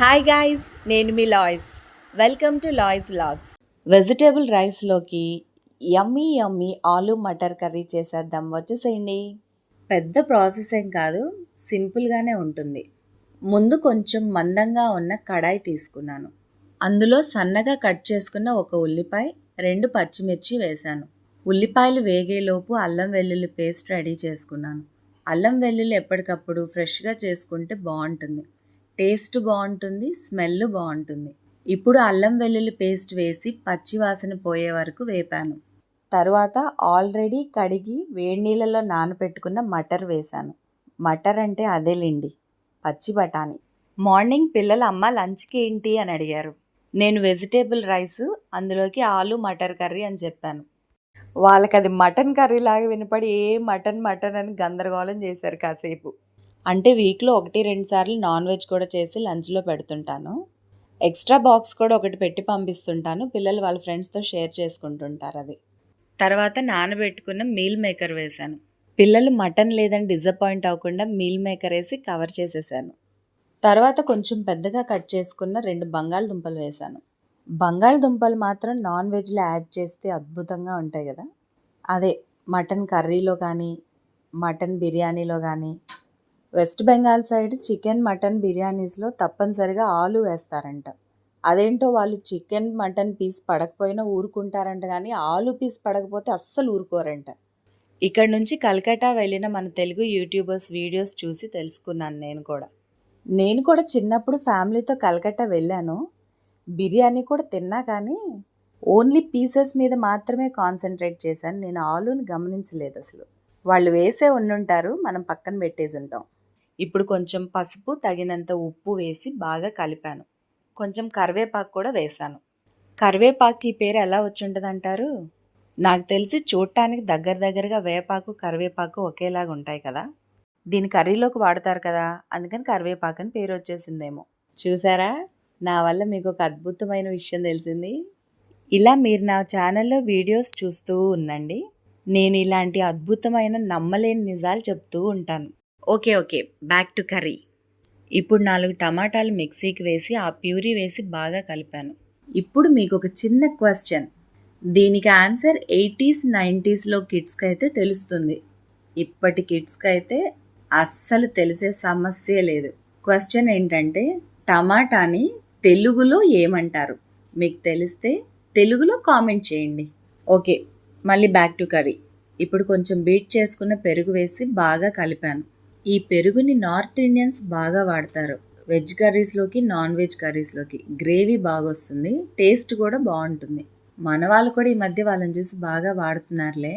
Hi guys నేను మీ Lois welcome to Lois logs vegetable రైస్లోకి yummy yummy aloo matar curry చేసేద్దాం. వచ్చేసేయండి. పెద్ద ప్రాసెస్ ఏం కాదు సింపుల్గానే ఉంటుంది. ముందు కొంచెం మందంగా ఉన్న కడాయి తీసుకున్నాను. అందులో సన్నగా కట్ చేసుకున్న ఒక ఉల్లిపాయ రెండు పచ్చిమిర్చి వేశాను. ఉల్లిపాయలు వేగేలోపు అల్లం వెల్లుల్లి పేస్ట్ రెడీ చేసుకున్నాను. అల్లం వెల్లుల్లి ఎప్పటికప్పుడు ఫ్రెష్గా చేసుకుంటే బాగుంటుంది. టేస్ట్ బాగుంటుంది స్మెల్ బాగుంటుంది. ఇప్పుడు అల్లం వెల్లుల్లి పేస్ట్ వేసి పచ్చివాసన పోయే వరకు వేపాను. తర్వాత ఆల్రెడీ కడిగి వేడి నీళ్ళలో నానబెట్టుకున్న మటర్ వేశాను మటర్ అంటే అదేలేండి పచ్చి బఠానీ. మార్నింగ్ పిల్లలు అమ్మ లంచ్కి ఏంటి? అని అడిగారు. నేను వెజిటేబుల్ రైస్ అందులోకి ఆలు మటర్ కర్రీ అని చెప్పాను. వాళ్ళకి అది మటన్ కర్రీ లాగా వినపడి ఏ మటన్ మటన్ అని గందరగోళం చేశారు కాసేపు. అంటే వీక్లో ఒకటి రెండు సార్లు నాన్ వెజ్ కూడా చేసి లంచ్లో పెడుతుంటాను. ఎక్స్ట్రా బాక్స్ కూడా ఒకటి పెట్టి పంపిస్తుంటాను. పిల్లలు వాళ్ళ ఫ్రెండ్స్తో షేర్ చేసుకుంటుంటారు అది. తర్వాత నానబెట్టుకున్న మీల్ మేకర్ వేశాను. పిల్లలు మటన్ లేదని డిసప్పాయింట్ అవ్వకుండా మీల్ మేకర్ వేసి కవర్ చేసేసాను. తర్వాత కొంచెం పెద్దగా కట్ చేసుకున్న రెండు బంగాళదుంపలు వేశాను. బంగాళదుంపలు మాత్రం నాన్ వెజ్లో యాడ్ చేస్తే అద్భుతంగా ఉంటాయి కదా. అదే మటన్ కర్రీలో కానీ మటన్ బిర్యానీలో కానీ West Bengal side chicken mutton బిర్యానీస్లో తప్పనిసరిగా ఆలు వేస్తారంట. అదేంటో వాళ్ళు చికెన్ మటన్ పీస్ పడకపోయినా ఊరుకుంటారంట కానీ ఆలు పీస్ పడకపోతే అస్సలు ఊరుకోరంట. ఇక్కడ నుంచి కలకట్టా వెళ్ళిన మన తెలుగు యూట్యూబర్స్ వీడియోస్ చూసి తెలుసుకున్నాను నేను కూడా. నేను కూడా చిన్నప్పుడు ఫ్యామిలీతో కలకట్టా వెళ్ళాను. బిర్యానీ కూడా తిన్నా కానీ ఓన్లీ పీసెస్ మీద మాత్రమే కాన్సన్ట్రేట్ చేశాను. నేను ఆలుని గమనించలేదు అసలు. వాళ్ళు వేసే ఉండుంటారు మనం పక్కన పెట్టేసి ఉంటాం. ఇప్పుడు కొంచెం పసుపు తగినంత ఉప్పు వేసి బాగా కలిపాను. కొంచెం కరివేపాకు కూడా వేశాను కరివేపాకు ఈ పేరు ఎలా వచ్చుంటుంది అంటారు నాకు తెలిసి చూడటానికి దగ్గర దగ్గరగా వేపాకు కరివేపాకు ఒకేలాగా ఉంటాయి కదా. దీని కర్రీలోకి వాడతారు కదా. అందుకని కరివేపాకు అని పేరు వచ్చేసిందేమో. చూసారా? నా వల్ల మీకు ఒక అద్భుతమైన విషయం తెలిసింది. ఇలా మీరు నా ఛానల్లో వీడియోస్ చూస్తూ ఉండండి. నేను ఇలాంటి అద్భుతమైన నమ్మలేని నిజాలు చెప్తూ ఉంటాను. Okay okay. Back to curry ఇప్పుడు నాలుగు టమాటాలు మిక్సీకి వేసి ఆ ప్యూరీ వేసి బాగా కలిపాను. ఇప్పుడు మీకు ఒక చిన్న క్వశ్చన్ దీనికి ఆన్సర్ ఎయిటీస్ నైంటీస్లో కిడ్స్కి అయితే తెలుస్తుంది. ఇప్పటి కిడ్స్కి అయితే అస్సలు తెలిసే సమస్య లేదు. క్వశ్చన్ ఏంటంటే టమాటాని తెలుగులో ఏమంటారు? మీకు తెలిస్తే తెలుగులో కామెంట్ చేయండి. ఓకే మళ్ళీ బ్యాక్ టు కర్రీ ఇప్పుడు కొంచెం బీట్ చేసుకున్న పెరుగు వేసి బాగా కలిపాను. ఈ పెరుగుని నార్త్ ఇండియన్స్ బాగా వాడతారు. వెజ్ కర్రీస్లోకి నాన్ వెజ్ కర్రీస్లోకి. గ్రేవీ బాగా వస్తుంది టేస్ట్ కూడా బాగుంటుంది. మన వాళ్ళు కూడా ఈ మధ్య వాళ్ళని చూసి బాగా వాడుతున్నారులే.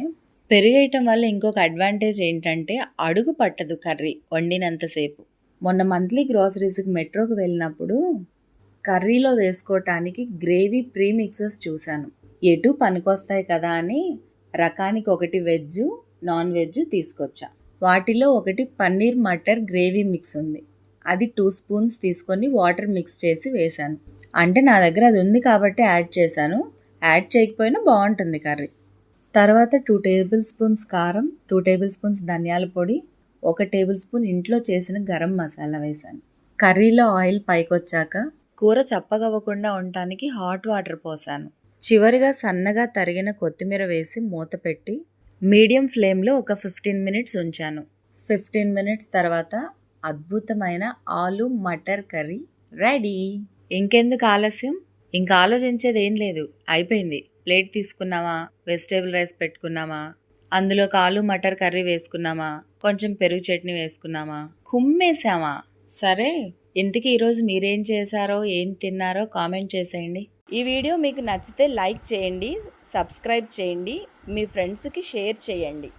పెరుగేయటం వల్ల ఇంకొక అడ్వాంటేజ్ ఏంటంటే అడుగు పట్టదు కర్రీ వండినంతసేపు మొన్న మంత్లీ గ్రాసరీస్కి మెట్రోకి వెళ్ళినప్పుడు కర్రీలో వేసుకోవటానికి గ్రేవీ ప్రీమిక్సర్స్ చూశాను. ఎటు పనికొస్తాయి కదా అని రకానికి ఒకటి వెజ్ నాన్ వెజ్ తీసుకొచ్చా. వాటిలో ఒకటి పన్నీర్ మటర్ గ్రేవీ మిక్స్ ఉంది. అది టూ స్పూన్స్ తీసుకొని వాటర్ మిక్స్ చేసి వేశాను. అంటే నా దగ్గర అది ఉంది కాబట్టి యాడ్ చేశాను. యాడ్ చేయకపోయినా బాగుంటుంది కర్రీ. తర్వాత టూ టేబుల్ స్పూన్స్ కారం టూ టేబుల్ స్పూన్స్ ధనియాల పొడి ఒక టేబుల్ స్పూన్ ఇంట్లో చేసిన గరం మసాలా వేశాను. కర్రీలో ఆయిల్ పైకొచ్చాక కూర చప్పగవ్వకుండా ఉండటానికి హాట్ వాటర్ పోసాను. చివరిగా సన్నగా తరిగిన కొత్తిమీర వేసి మూత పెట్టి మీడియం ఫ్లేమ్లో ఒక ఫిఫ్టీన్ మినిట్స్ ఉంచాను. ఫిఫ్టీన్ మినిట్స్ తర్వాత అద్భుతమైన ఆలు మటర్ కర్రీ రెడీ. ఇంకెందుకు ఆలస్యం? ఇంకా ఆలోచించేది ఏం లేదు. అయిపోయింది. ప్లేట్ తీసుకున్నామా? వెజిటేబుల్ రైస్ పెట్టుకున్నామా? అందులోకి ఆలు మటర్ కర్రీ వేసుకున్నామా? కొంచెం పెరుగు చట్నీ వేసుకున్నామా? కుమ్మేసామా సరే ఇంతకీ ఈరోజు మీరేం చేశారో ఏం తిన్నారో కామెంట్ చేసేయండి. ఈ వీడియో మీకు నచ్చితే లైక్ చేయండి సబ్స్క్రైబ్ చేయండి మీ ఫ్రెండ్స్కి షేర్ చేయండి.